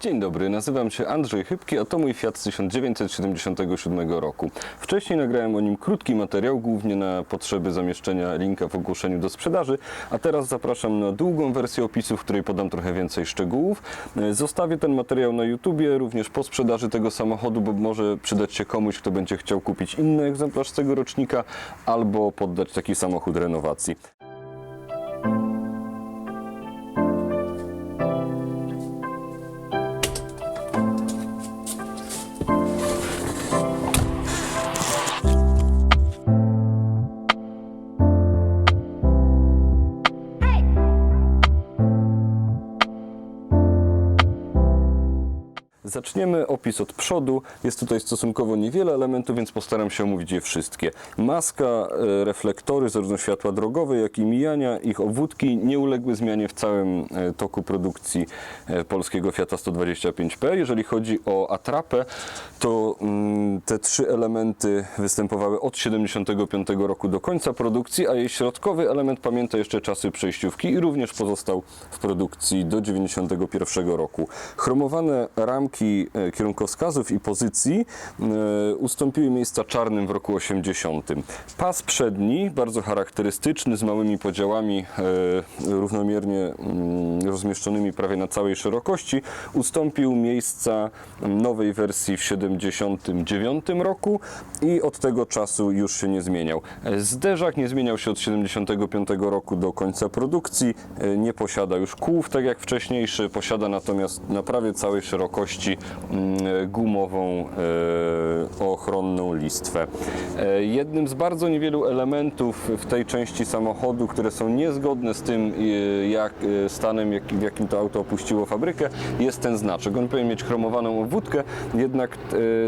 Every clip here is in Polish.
Dzień dobry, nazywam się Andrzej Chybki, a to mój Fiat z 1977 roku. Wcześniej nagrałem o nim krótki materiał, głównie na potrzeby zamieszczenia linka w ogłoszeniu do sprzedaży, a teraz zapraszam na długą wersję opisu, w której podam trochę więcej szczegółów. Zostawię ten materiał na YouTubie, również po sprzedaży tego samochodu, bo może przydać się komuś, kto będzie chciał kupić inny egzemplarz z tego rocznika, albo poddać taki samochód renowacji. Zaczniemy opis od przodu. Jest tutaj stosunkowo niewiele elementów, więc postaram się omówić je wszystkie. Maska, e, reflektory, zarówno światła drogowe, jak i mijania, ich obwódki nie uległy zmianie w całym e, toku produkcji e, polskiego Fiata 125P. Jeżeli chodzi o atrapę, to mm, te trzy elementy występowały od 75 roku do końca produkcji, a jej środkowy element pamięta jeszcze czasy przejściówki i również pozostał w produkcji do 91 roku. Chromowane ramki e, kierunkowskazów i pozycji e, ustąpiły miejsca czarnym w roku 80. Pas przedni, bardzo charakterystyczny, z małymi podziałami e, równomiernie mm, rozmieszczonymi prawie na całej szerokości, ustąpił miejsca nowej wersji w 79 roku i od tego czasu już się nie zmieniał. Zderzak nie zmieniał się od 75 roku do końca produkcji, nie posiada już kółów tak jak wcześniejszy, posiada natomiast na prawie całej szerokości mm, gumową e, ochronną listwę. E, Jednym z bardzo niewielu elementów w tej części samochodu, które są niezgodne z tym e, jak, stanem, w jakim to auto opuściło fabrykę, jest ten znaczek. On powinien mieć chromowaną obwódkę, jednak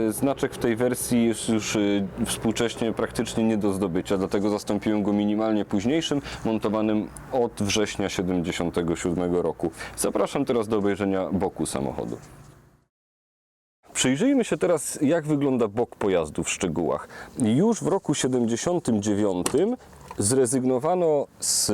znaczek w tej wersji jest już współcześnie praktycznie nie do zdobycia, dlatego zastąpiłem go minimalnie późniejszym, montowanym od września 77 roku. Zapraszam teraz do obejrzenia boku samochodu. Przyjrzyjmy się teraz, jak wygląda bok pojazdu w szczegółach. Już w roku 79 zrezygnowano z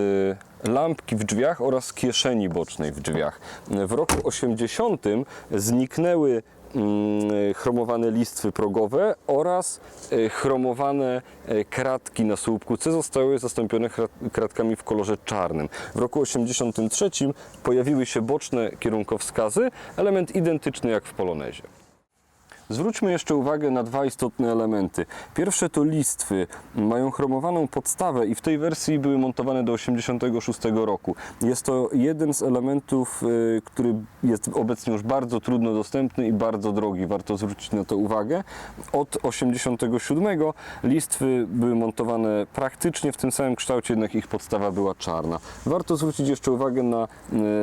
lampki w drzwiach oraz kieszeni bocznej w drzwiach. W roku 80 zniknęły mm, chromowane listwy progowe oraz e, chromowane e, kratki na słupku C zostały zastąpione kratkami w kolorze czarnym. W roku 83 pojawiły się boczne kierunkowskazy, element identyczny jak w Polonezie. Zwróćmy jeszcze uwagę na dwa istotne elementy. Pierwsze to listwy. Mają chromowaną podstawę i w tej wersji były montowane do 1986 roku. Jest to jeden z elementów, y, który jest obecnie już bardzo trudno dostępny i bardzo drogi. Warto zwrócić na to uwagę. Od 1987 listwy były montowane praktycznie w tym samym kształcie, jednak ich podstawa była czarna. Warto zwrócić jeszcze uwagę na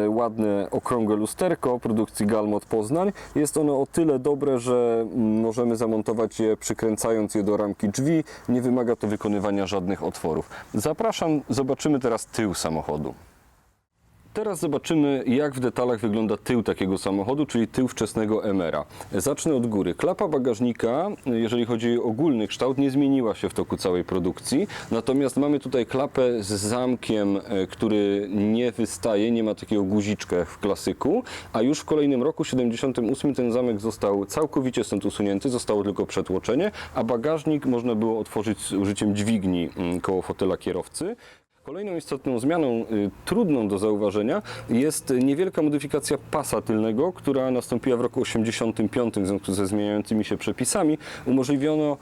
y, ładne okrągłe lusterko produkcji Galmot Poznań. Jest ono o tyle dobre, że możemy zamontować je przykręcając je do ramki drzwi. Nie wymaga to wykonywania żadnych otworów. Zapraszam, zobaczymy teraz tył samochodu. Teraz zobaczymy, jak w detalach wygląda tył takiego samochodu, czyli tył wczesnego Emera. Zacznę od góry. Klapa bagażnika, jeżeli chodzi o ogólny kształt, nie zmieniła się w toku całej produkcji. Natomiast mamy tutaj klapę z zamkiem, e, który nie wystaje, nie ma takiego guziczka w klasyku, a już w kolejnym roku, 78, ten zamek został całkowicie stąd usunięty, zostało tylko przetłoczenie, a bagażnik można było otworzyć z użyciem dźwigni mm, koło fotela kierowcy. Kolejną istotną zmianą, y, trudną do zauważenia, jest niewielka modyfikacja pasa tylnego, która nastąpiła w roku 85 w związku ze zmieniającymi się przepisami. Umożliwiono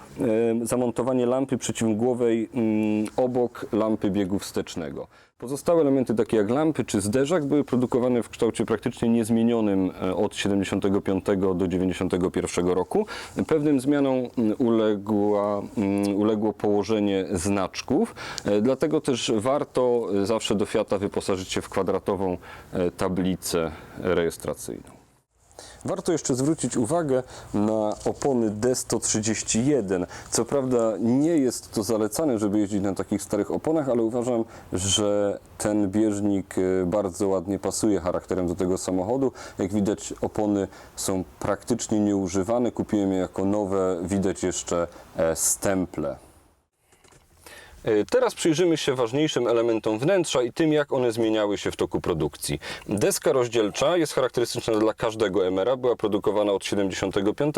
e, zamontowanie lampy przeciwmgłowej mm, obok lampy biegu wstecznego. Pozostałe elementy, takie jak lampy czy zderzak, były produkowane w kształcie praktycznie niezmienionym e, od 75 do 91 roku. Pewnym zmianom mm, uległa, mm, uległo położenie znaczków, e, dlatego też warto e, zawsze do Fiata wyposażyć się w kwadratową e, tablicę rejestracyjną. Warto jeszcze zwrócić uwagę na opony D131. Co prawda nie jest to zalecane, żeby jeździć na takich starych oponach, ale uważam, że ten bieżnik e, bardzo ładnie pasuje charakterem do tego samochodu. Jak widać opony są praktycznie nieużywane. Kupiłem je jako nowe. Widać jeszcze e, stemple. E, Teraz przyjrzymy się ważniejszym elementom wnętrza i tym, jak one zmieniały się w toku produkcji. Deska rozdzielcza jest charakterystyczna dla każdego MR-a, była produkowana od 75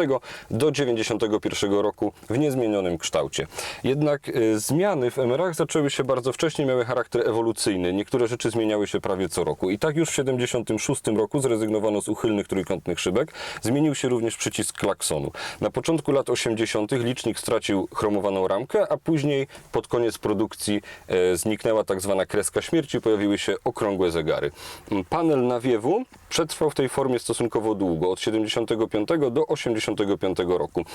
do 91 roku w niezmienionym kształcie. Jednak e, zmiany w MR-ach zaczęły się bardzo wcześnie, miały charakter ewolucyjny. Niektóre rzeczy zmieniały się prawie co roku. I tak już w 76 roku zrezygnowano z uchylnych trójkątnych szybek. Zmienił się również przycisk klaksonu. Na początku lat 80. licznik stracił chromowaną ramkę, a później pod koniec produkcji e, zniknęła tak zwana kreska śmierci, pojawiły się okrągłe zegary. Panel nawiewu przetrwał w tej formie stosunkowo długo, od 75 do 85 roku.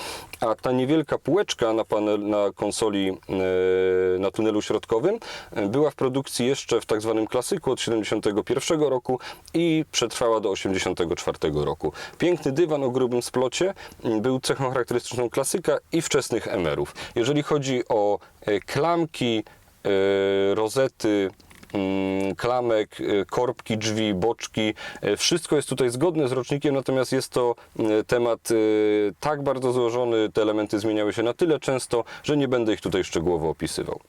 A ta niewielka półeczka na, panel, na konsoli e, na tunelu środkowym e, była w produkcji jeszcze w tak zwanym klasyku od 71 roku i przetrwała do 84 roku. Piękny dywan o grubym splocie był cechą charakterystyczną klasyka i wczesnych emerów. Jeżeli chodzi o e, klamki, e, rozety, mm, klamek, e, korbki, drzwi, boczki. e, Wszystko jest tutaj zgodne z rocznikiem, natomiast jest to temat tak bardzo złożony, te elementy zmieniały się na tyle często, że nie będę ich tutaj szczegółowo opisywał.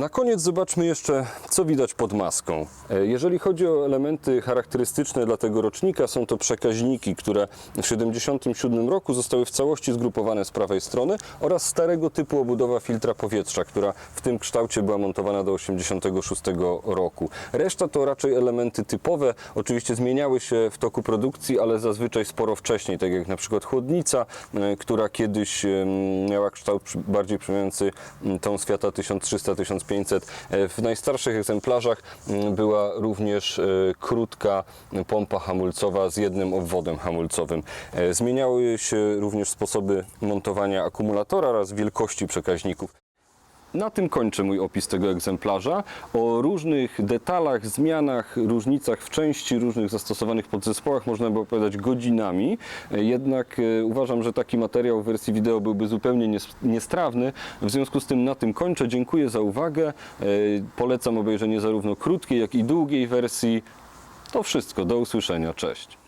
Na koniec zobaczmy jeszcze, co widać pod maską. E, Jeżeli chodzi o elementy charakterystyczne dla tego rocznika, są to przekaźniki, które w 1977 roku zostały w całości zgrupowane z prawej strony oraz starego typu obudowa filtra powietrza, która w tym kształcie była montowana do 1986 roku. Reszta to raczej elementy typowe, oczywiście zmieniały się w toku produkcji, ale zazwyczaj sporo wcześniej, tak jak na przykład chłodnica, e, która kiedyś miała kształt bardziej przypominający tą Świata 1300-1500. E, W najstarszych egzemplarzach m, była również e, krótka pompa hamulcowa z jednym obwodem hamulcowym. E, Zmieniały się również sposoby montowania akumulatora oraz wielkości przekaźników. Na tym kończę mój opis tego egzemplarza. O różnych detalach, zmianach, różnicach w części, różnych zastosowanych podzespołach można by opowiadać godzinami. Jednak e, uważam, że taki materiał w wersji wideo byłby zupełnie nies- niestrawny. W związku z tym na tym kończę. Dziękuję za uwagę. E, Polecam obejrzenie zarówno krótkiej, jak i długiej wersji. To wszystko. Do usłyszenia. Cześć.